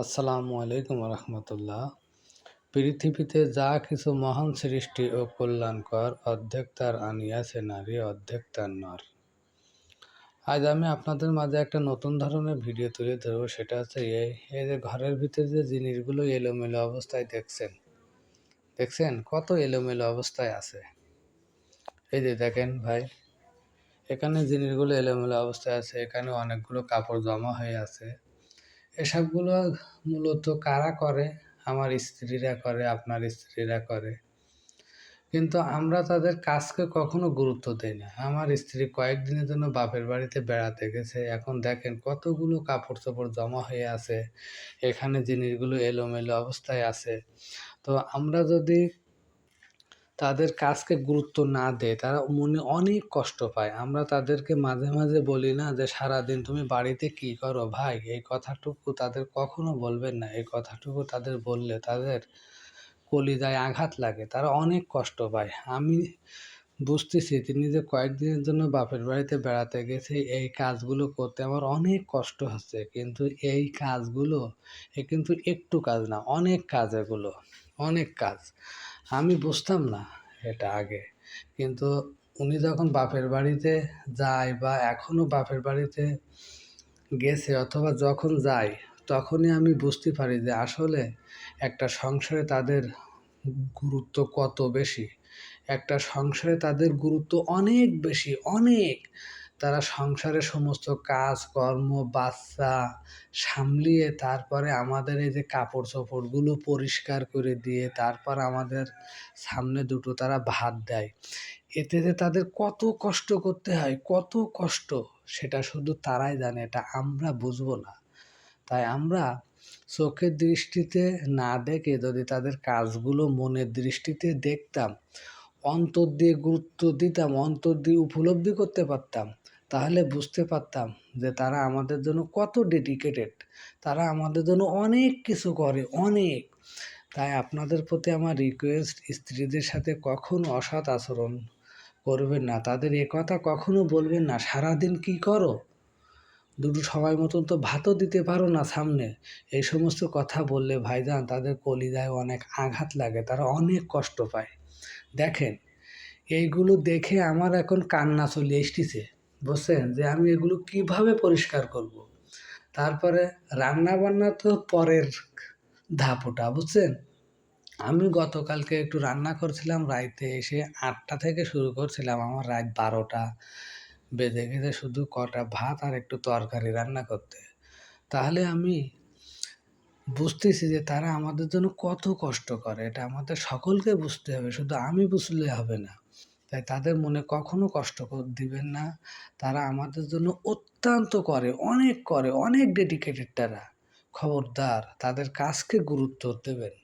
আসসালামু আলাইকুম রহমতুল্লাহ। পৃথিবীতে যা কিছু মহান সৃষ্টি ও কল্যাণকর অর্ধেক তার আনিয়াছে নারী, অর্ধেক তার নর। আজ আমি আপনাদের মাঝে একটা নতুন ধরনের ভিডিও তুলে ধরবো, সেটা হচ্ছে এই এই যে ঘরের ভিতরে যে জিনিসগুলো এলোমেলো অবস্থায় দেখছেন দেখছেন কত এলোমেলো অবস্থায় আছে? এই যে দেখেন ভাই, এখানে জিনিসগুলো এলোমেলো অবস্থায় আছে, এখানে অনেকগুলো কাপড় জমা হয়ে আছে। এসবগুলো মূলত কারা করে? আমার স্ত্রীরা করে, আপনার স্ত্রীরা করে। কিন্তু আমরা তাদের কাজকে কখনো গুরুত্ব দিই না। আমার স্ত্রী কয়েকদিনের জন্য বাপের বাড়িতে বেড়াতে গেছে। এখন দেখেন কতগুলো কাপড় চোপড় জমা হয়ে আছে। এখানে জিনিসগুলো এলোমেলো অবস্থায় আছে। তো আমরা যদি তাদের কাজকে গুরুত্ব না দেয়, তারা মনে অনেক কষ্ট পায়। আমরা তাদেরকে মাঝে মাঝে বলি না যে, সারাদিন তুমি বাড়িতে কি করো ভাই? এই কথাটুকু তাদের কখনো বলবেন না। এই কথাটুকু তাদের বললে তাদের কলিদায় আঘাত লাগে। তারা অনেক কষ্ট পায়। আমি বুঝতেছি তিনি যে কয়েকদিনের জন্য বাপের বাড়িতে বেড়াতে গেছে, এই কাজগুলো করতে আমার অনেক কষ্ট হচ্ছে। কিন্তু এই কাজগুলো, এ কিন্তু একটু কাজ না, অনেক কাজ এগুলো, অনেক কাজ। আমি বুঝতাম না এটা আগে। কিন্তু উনি যখন বাপের বাড়িতে যায় বা এখনও বাপের বাড়িতে গেছে অথবা যখন যায়, তখনই আমি বুঝতে পারি যে আসলে একটা সংসারে তাদের গুরুত্ব কত বেশি। একটা সংসারে তাদের গুরুত্ব অনেক বেশি, অনেক। তারা সংসারের সমস্ত কাজ, কর্ম, বাচ্চা সামলিয়ে তারপরে আমাদের এই যে কাপড় চোপড়গুলো পরিষ্কার করে দিয়ে তারপর আমাদের সামনে দুটো তারা ভাত দেয়। এতে যে তাদের কত কষ্ট করতে হয়, কত কষ্ট, সেটা শুধু তারাই জানে, এটা আমরা বুঝব না। তাই আমরা চোখের দৃষ্টিতে না দেখে যদি তাদের কাজগুলো মনের দৃষ্টিতে দেখতাম, অন্তর দিয়ে গুরুত্ব দিতাম, অন্তর দিয়ে উপলব্ধি করতে পারতাম তাহলে বুঝতে পারতাম যে তারা আমাদের জন্য কত ডেডিকেটেড তারা আমাদের জন্য অনেক কিছু করে, অনেক। তাই আপনাদের প্রতি আমার রিকোয়েস্ট স্ত্রীদের সাথে কখনো অসৎ আচরণ করবেন না। তাদের এ কথা কখনো বলবেন না, সারাদিন কি করো? দুটো সময় মতন তো ভাতও দিতে পারো না সামনে। এই সমস্ত কথা বললে ভাইজান তাদের কলিজায় অনেক আঘাত লাগে, তারা অনেক কষ্ট পায়। দেখেন, এইগুলো দেখে আমার এখন কান্না চলে এসতেছে বুঝছেন যে আমি এগুলো কীভাবে পরিষ্কার করব। তারপরে রান্না বান্না তো পরের ধাপ ওটা বুঝছেন? আমি গতকালকে একটু রান্না করছিলাম, রাইতে এসে আটটা থেকে শুরু করছিলাম, আমার রাত বারোটা বেজে গেছে শুধু কটা ভাত আর একটু তরকারি রান্না করতে। তাহলে আমি বুঝতেছি যে তারা আমাদের জন্য কত কষ্ট করে, এটা আমাদের সকলকে বুঝতে হবে, শুধু আমি বুঝলে হবে না। তাই তাদের মনে কখনো কষ্ট দিবেন না। তারা আমাদের জন্য অত্যন্ত করে, অনেক করে, অনেক ডেডিকেটেড তারা। খবরদার, তাদের কাজকে গুরুত্ব দেবেন।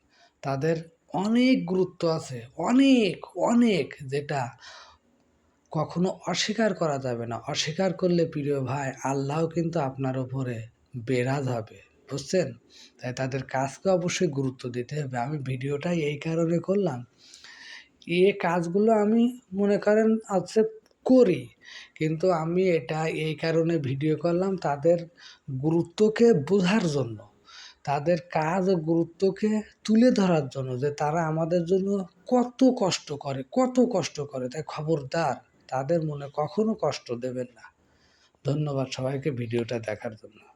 তাদের অনেক গুরুত্ব আছে, অনেক অনেক, যেটা কখনো অস্বীকার করা যাবে না। অস্বীকার করলে প্রিয় ভাই আল্লাহ কিন্তু আপনার ওপরে বেরাজ হবে। বুঝছেন? তাই তাদের কাজকে অবশ্যই গুরুত্ব দিতে হবে। আমি ভিডিওটা এই কারণে করলাম এই কাজগুলো আমি মনে করেন আছে করি। কিন্তু আমি এটা এই কারণে ভিডিও করলাম তাদের গুরুত্বকে বোঝার জন্য। তাদের কাজ ও গুরুত্বকে তুলে ধরার জন্য যে তারা আমাদের জন্য কত কষ্ট করে, কত কষ্ট করে। তাই খবরদার, তাদের মনে কখনো কষ্ট দেবেন না। ধন্যবাদ সবাইকে ভিডিওটা দেখার জন্য।